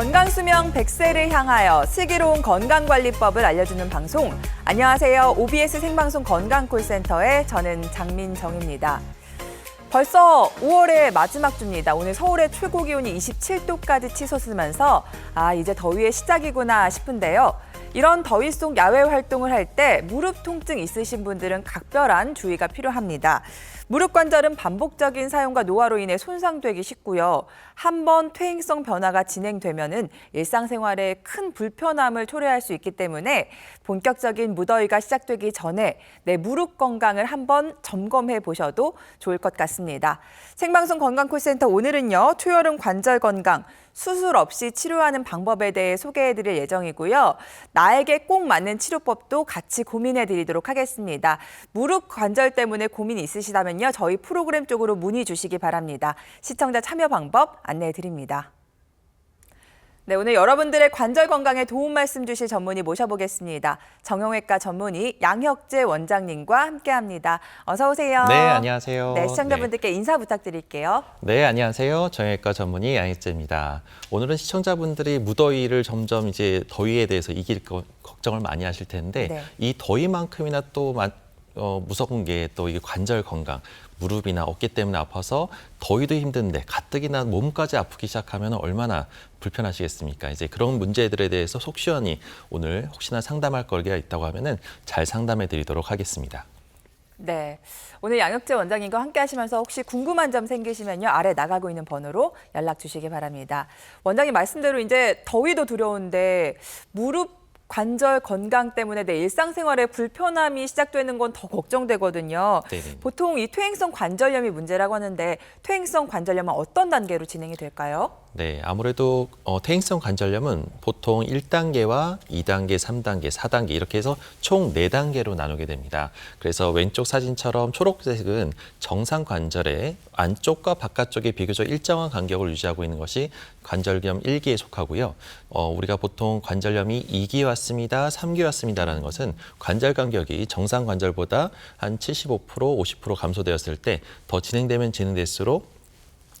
건강수명 100세를 향하여 슬기로운 건강관리법을 알려주는 방송. 안녕하세요. OBS 생방송 건강콜센터의 저는 장민정입니다. 벌써 5월의 마지막 주입니다. 오늘 서울의 최고 기온이 27도까지 치솟으면서 아 이제 더위의 시작이구나 싶은데요. 이런 더위 속 야외 활동을 할 때 무릎 통증 있으신 분들은 각별한 주의가 필요합니다. 무릎 관절은 반복적인 사용과 노화로 인해 손상되기 쉽고요. 한 번 퇴행성 변화가 진행되면은 일상생활에 큰 불편함을 초래할 수 있기 때문에 본격적인 무더위가 시작되기 전에 내 무릎 건강을 한번 점검해 보셔도 좋을 것 같습니다. 생방송 건강콜센터 오늘은요. 초여름 관절 건강 수술 없이 치료하는 방법에 대해 소개해 드릴 예정이고요. 나에게 꼭 맞는 치료법도 같이 고민해 드리도록 하겠습니다. 무릎 관절 때문에 고민이 있으시다면요. 저희 프로그램 쪽으로 문의 주시기 바랍니다. 시청자 참여 방법 안내해 드립니다. 네, 오늘 여러분들의 관절 건강에 도움 말씀 주실 전문의 모셔보겠습니다. 정형외과 전문의 양혁재 원장님과 함께합니다. 어서 오세요. 네, 안녕하세요. 네, 시청자분들께 인사 부탁드릴게요. 네, 네, 안녕하세요. 정형외과 전문의 양익재입니다. 오늘은 시청자분들이 무더위를 점점 이제 더위에 대해서 이길 거, 걱정을 많이 하실 텐데 네. 이 더위만큼이나 또 마- 어, 무서운 게 또 이게 관절 건강, 무릎이나 어깨 때문에 아파서 더위도 힘든데 가뜩이나 몸까지 아프기 시작하면 얼마나 불편하시겠습니까? 이제 그런 문제들에 대해서 속 시원히 오늘 혹시나 상담할 거리가 있다고 하면은 잘 상담해 드리도록 하겠습니다. 네. 오늘 양혁재 원장님과 함께 하시면서 혹시 궁금한 점 생기시면요. 아래 나가고 있는 번호로 연락 주시기 바랍니다. 원장님 말씀대로 이제 더위도 두려운데 무릎 관절 건강 때문에 내 일상생활에 불편함이 시작되는 건 더 걱정되거든요. 네네. 보통 이 퇴행성 관절염이 문제라고 하는데 퇴행성 관절염은 어떤 단계로 진행이 될까요? 네, 아무래도 어, 퇴행성 관절염은 보통 1단계와 2단계, 3단계, 4단계 이렇게 해서 총 4단계로 나누게 됩니다. 그래서 왼쪽 사진처럼 초록색은 정상 관절의 안쪽과 바깥쪽이 비교적 일정한 간격을 유지하고 있는 것이 관절염 1기에 속하고요. 어, 우리가 보통 관절염이 2기 왔습니다, 3기 왔습니다라는 것은 관절 간격이 정상 관절보다 한 75%, 50% 감소되었을 때 더 진행되면 진행될수록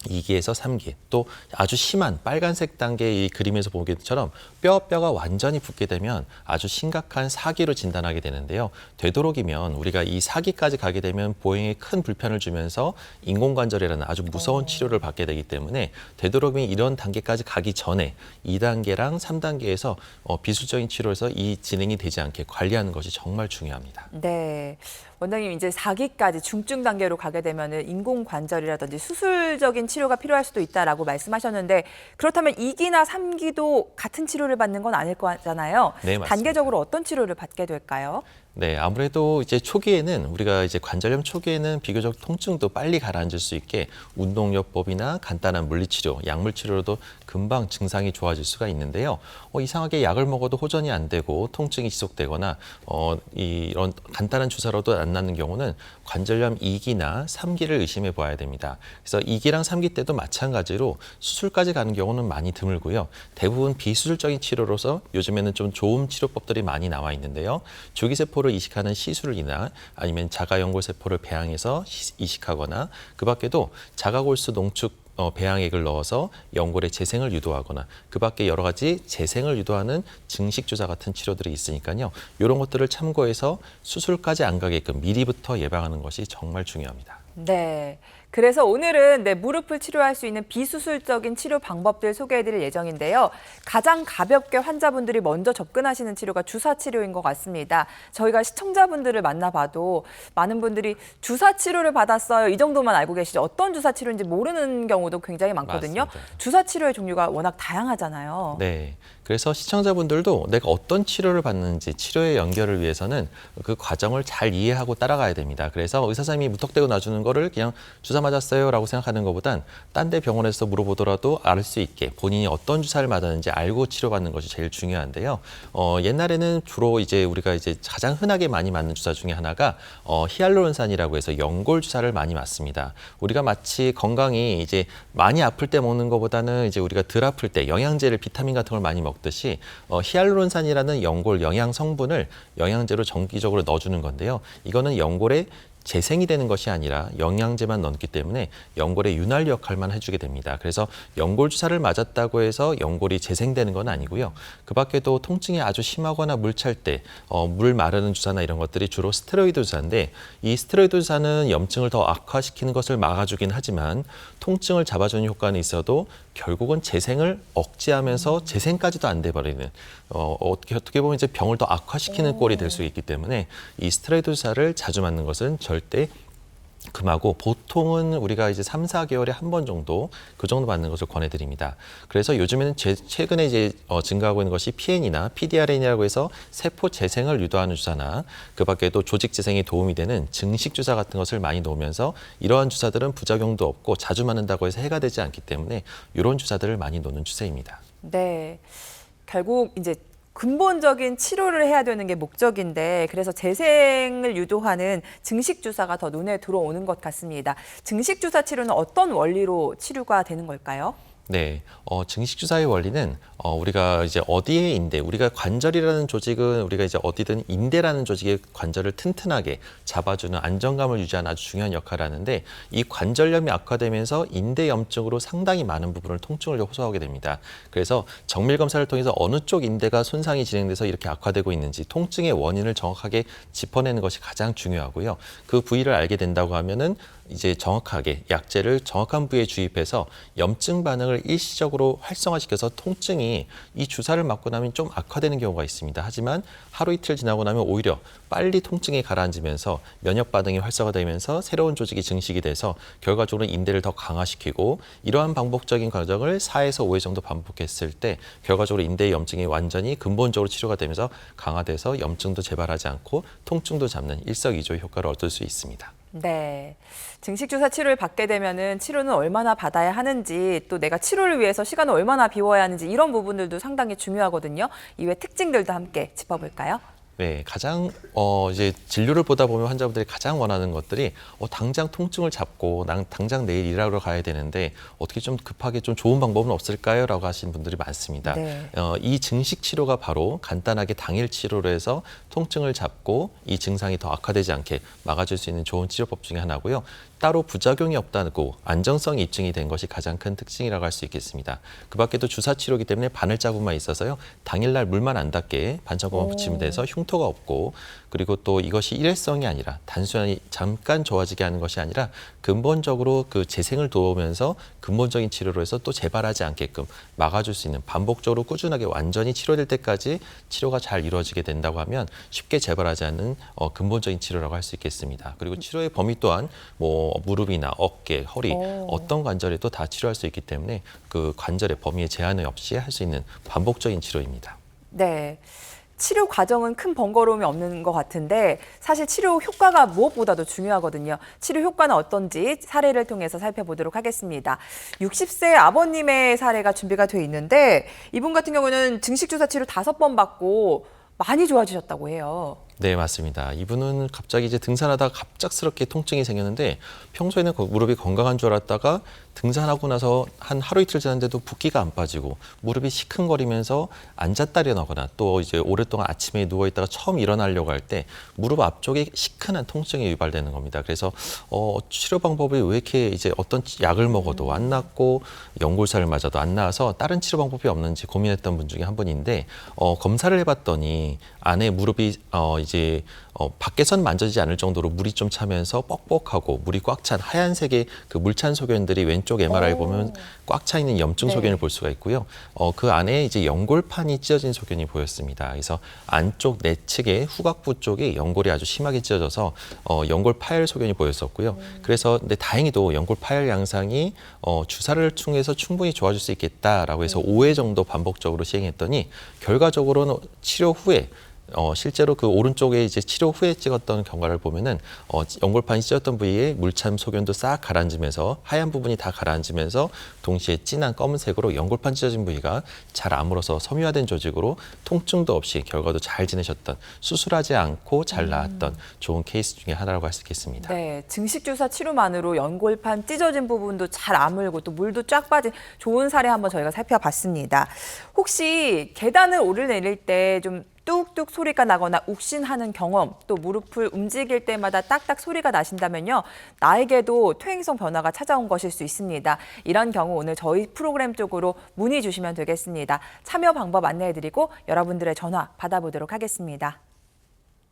2기에서 3기 또 아주 심한 빨간색 단계의 이 그림에서 보기처럼 뼈 뼈가 완전히 붙게 되면 아주 심각한 사기로 진단하게 되는데요. 되도록이면 우리가 이 사기까지 가게 되면 보행에 큰 불편을 주면서 인공관절이라는 아주 무서운 치료를 받게 되기 때문에 되도록이면 이런 단계까지 가기 전에 2단계랑 3단계에서 어, 비수적인 치료에서 이 진행이 되지 않게 관리하는 것이 정말 중요합니다. 네. 원장님 이제 4기까지 중증 단계로 가게 되면은 인공 관절이라든지 수술적인 치료가 필요할 수도 있다라고 말씀하셨는데 그렇다면 2기나 3기도 같은 치료를 받는 건 아닐 거잖아요. 네, 맞습니다. 단계적으로 어떤 치료를 받게 될까요? 네, 아무래도 이제 초기에는 우리가 이제 관절염 초기에는 비교적 통증도 빨리 가라앉을 수 있게 운동요법이나 간단한 물리치료, 약물치료로도 금방 증상이 좋아질 수가 있는데요. 어, 이상하게 약을 먹어도 호전이 안 되고 통증이 지속되거나 어, 이- 이런 간단한 주사로도 안 낫는 경우는 관절염 2기나 3기를 의심해 보아야 됩니다. 그래서 2기랑 3기 때도 마찬가지로 수술까지 가는 경우는 많이 드물고요. 대부분 비수술적인 치료로서 요즘에는 좀 좋은 치료법들이 많이 나와 있는데요. 조기세포 를 이식하는 시술이나 아니면 자가연골세포를 배양해서 시- 이식하거나 그 밖에도 자가골수 농축 어, 배양액을 넣어서 연골의 재생을 유도하거나 그 밖에 여러 가지 재생을 유도하는 증식 주사 같은 치료들이 있으니까요. 이런 것들을 참고해서 수술까지 안 가게끔 미리부터 예방하는 것이 정말 중요합니다. 네. 그래서 오늘은 네, 무릎을 치료할 수 있는 비수술적인 치료 방법들 소개해드릴 예정인데요. 가장 가볍게 환자분들이 먼저 접근하시는 치료가 주사 치료인 것 같습니다. 저희가 시청자분들을 만나봐도 많은 분들이 주사 치료를 받았어요. 이 정도만 알고 계시죠. 어떤 주사 치료인지 모르는 경우도 굉장히 많거든요. 맞습니다. 주사 치료의 종류가 워낙 다양하잖아요. 네. 그래서 시청자분들도 내가 어떤 치료를 받는지 치료의 연결을 위해서는 그 과정을 잘 이해하고 따라가야 됩니다. 그래서 의사 선생님이 무턱대고 놔주는 거를 그냥 주사 맞았어요라고 생각하는 것보단 딴 데 병원에서 물어보더라도 알 수 있게 본인이 어떤 주사를 맞았는지 알고 치료받는 것이 제일 중요한데요. 어, 옛날에는 주로 이제 우리가 이제 가장 흔하게 많이 맞는 주사 중에 하나가 어, 히알루론산이라고 해서 연골 주사를 많이 맞습니다. 우리가 마치 건강이 이제 많이 아플 때 먹는 것보다는 이제 우리가 덜 아플 때 영양제를 비타민 같은 걸 많이 먹듯이 어, 히알루론산이라는 연골 영양 성분을 영양제로 정기적으로 넣어주는 건데요. 이거는 연골에 재생이 되는 것이 아니라 영양제만 넣기 때문에 연골의 윤활 역할만 해주게 됩니다. 그래서 연골 주사를 맞았다고 해서 연골이 재생되는 건 아니고요. 그 밖에도 통증이 아주 심하거나 물 찰 때, 어, 물 마르는 주사나 이런 것들이 주로 스테로이드 주사인데 이 스테로이드 주사는 염증을 더 악화시키는 것을 막아주긴 하지만 통증을 잡아주는 효과는 있어도 결국은 재생을 억제하면서 재생까지도 안 돼버리는 어, 어떻게 어떻게 보면 이제 병을 더 악화시키는 꼴이 될 수 있기 때문에 이 스테로이드 주사를 자주 맞는 것은 절대 금하고 보통은 우리가 이제 3, 4개월에 한 번 정도 그 정도 맞는 것을 권해드립니다. 그래서 요즘에는 제, 최근에 이제 어, 증가하고 있는 것이 PN이나 PDRN이라고 해서 세포 재생을 유도하는 주사나 그 밖에도 조직 재생에 도움이 되는 증식 주사 같은 것을 많이 놓으면서 이러한 주사들은 부작용도 없고 자주 맞는다고 해서 해가 되지 않기 때문에 이런 주사들을 많이 놓는 추세입니다. 네. 결국 이제 근본적인 치료를 해야 되는 게 목적인데 그래서 재생을 유도하는 증식 주사가 더 눈에 들어오는 것 같습니다. 증식 주사 치료는 어떤 원리로 치료가 되는 걸까요? 네, 어, 증식 주사의 원리는 어, 우리가 이제 어디에 인대, 우리가 관절이라는 조직은 우리가 이제 어디든 인대라는 조직의 관절을 튼튼하게 잡아주는 안정감을 유지하는 아주 중요한 역할을 하는데 이 관절염이 악화되면서 인대 염증으로 상당히 많은 부분을 통증을 호소하게 됩니다. 그래서 정밀 검사를 통해서 어느 쪽 인대가 손상이 진행돼서 이렇게 악화되고 있는지 통증의 원인을 정확하게 짚어내는 것이 가장 중요하고요. 그 부위를 알게 된다고 하면은 이제 정확하게 약제를 정확한 부위에 주입해서 염증 반응을 일시적으로 활성화시켜서 통증이 이 주사를 맞고 나면 좀 악화되는 경우가 있습니다. 하지만 하루 이틀 지나고 나면 오히려 빨리 통증이 가라앉으면서 면역 반응이 활성화되면서 새로운 조직이 증식이 돼서 결과적으로 인대를 더 강화시키고 이러한 반복적인 과정을 4에서 5회 정도 반복했을 때 결과적으로 인대의 염증이 완전히 근본적으로 치료가 되면서 강화돼서 염증도 재발하지 않고 통증도 잡는 일석이조의 효과를 얻을 수 있습니다. 네. 증식주사 치료를 받게 되면은 치료는 얼마나 받아야 하는지 또 내가 치료를 위해서 시간을 얼마나 비워야 하는지 이런 부분들도 상당히 중요하거든요. 이외 특징들도 함께 짚어볼까요? 네, 가장 어 이제 진료를 보다 보면 환자분들이 가장 원하는 것들이 어 당장 통증을 잡고 난 당장 내일 일하러 가야 되는데 어떻게 좀 급하게 좀 좋은 방법은 없을까요?라고 하시는 분들이 많습니다. 네. 어, 이 증식 치료가 바로 간단하게 당일 치료로 해서 통증을 잡고 이 증상이 더 악화되지 않게 막아줄 수 있는 좋은 치료법 중에 하나고요. 따로 부작용이 없다고 안정성이 입증이 된 것이 가장 큰 특징이라고 할 수 있겠습니다. 그 밖에도 주사 치료기 때문에 바늘 자국만 있어서요. 당일날 물만 안 닿게 반창고만 붙이면 돼서 흉 터가 없고 그리고 또 이것이 일회성이 아니라 단순히 잠깐 좋아지게 하는 것이 아니라 근본적으로 그 재생을 도우면서 근본적인 치료로 해서 또 재발하지 않게끔 막아줄 수 있는 반복적으로 꾸준하게 완전히 치료될 때까지 치료가 잘 이루어지게 된다고 하면 쉽게 재발하지 않는 어, 근본적인 치료라고 할 수 있겠습니다. 그리고 치료의 범위 또한 뭐 무릎이나 어깨, 허리 오. 어떤 관절에도 다 치료할 수 있기 때문에 그 관절의 범위에 제한이 없이 할 수 있는 반복적인 치료입니다. 네. 치료 과정은 큰 번거로움이 없는 것 같은데 사실 치료 효과가 무엇보다도 중요하거든요. 치료 효과는 어떤지 사례를 통해서 살펴보도록 하겠습니다. 60세 아버님의 사례가 준비가 돼 있는데 이분 같은 경우는 증식주사 치료 다섯 번 받고 많이 좋아지셨다고 해요. 네, 맞습니다. 이분은 갑자기 이제 등산하다가 갑작스럽게 통증이 생겼는데 평소에는 거- 무릎이 건강한 줄 알았다가 등산하고 나서 한 하루 이틀 지났는데도 붓기가 안 빠지고 무릎이 시큰거리면서 앉았다 일어나거나 또 이제 오랫동안 아침에 누워 있다가 처음 일어나려고 할 때 무릎 앞쪽에 시큰한 통증이 유발되는 겁니다. 그래서 어, 치료 방법이 왜 이렇게 이제 어떤 약을 먹어도 안 낫고 연골살을 맞아도 안 나아서 다른 치료 방법이 없는지 고민했던 분 중에 한 분인데 어, 검사를 해봤더니 안에 무릎이 어, 이제 어, 밖에선 만져지지 않을 정도로 물이 좀 차면서 뻑뻑하고 물이 꽉 찬 하얀색의 그 물찬 소견들이 왼쪽 MRI 오. 보면 꽉 차 있는 염증 네. 소견을 볼 수가 있고요. 어, 그 안에 이제 연골판이 찢어진 소견이 보였습니다. 그래서 안쪽 내측의 후각부 쪽에 연골이 아주 심하게 찢어져서 어, 연골 파열 소견이 보였었고요. 그래서 근데 다행히도 연골 파열 양상이 어, 주사를 통해서 충분히 좋아질 수 있겠다라고 해서 5회 정도 반복적으로 시행했더니 결과적으로는 치료 후에 어, 실제로 그 오른쪽에 이제 치료 후에 찍었던 경과를 보면은 어, 연골판이 찢었던 부위에 물참 소견도 싹 가라앉으면서 하얀 부분이 다 가라앉으면서 동시에 진한 검은색으로 연골판 찢어진 부위가 잘 아물어서 섬유화된 조직으로 통증도 없이 결과도 잘 지내셨던 수술하지 않고 잘 나았던 좋은 케이스 중에 하나라고 할 수 있겠습니다. 네, 증식 주사 치료만으로 연골판 찢어진 부분도 잘 아물고 또 물도 쫙 빠진 좋은 사례 한번 저희가 살펴봤습니다. 혹시 계단을 오르내릴 때 좀 뚝뚝 소리가 나거나 욱신하는 경험, 또 무릎을 움직일 때마다 딱딱 소리가 나신다면요. 나에게도 퇴행성 변화가 찾아온 것일 수 있습니다. 이런 경우 오늘 저희 프로그램 쪽으로 문의 주시면 되겠습니다. 참여 방법 안내해드리고 여러분들의 전화 받아보도록 하겠습니다.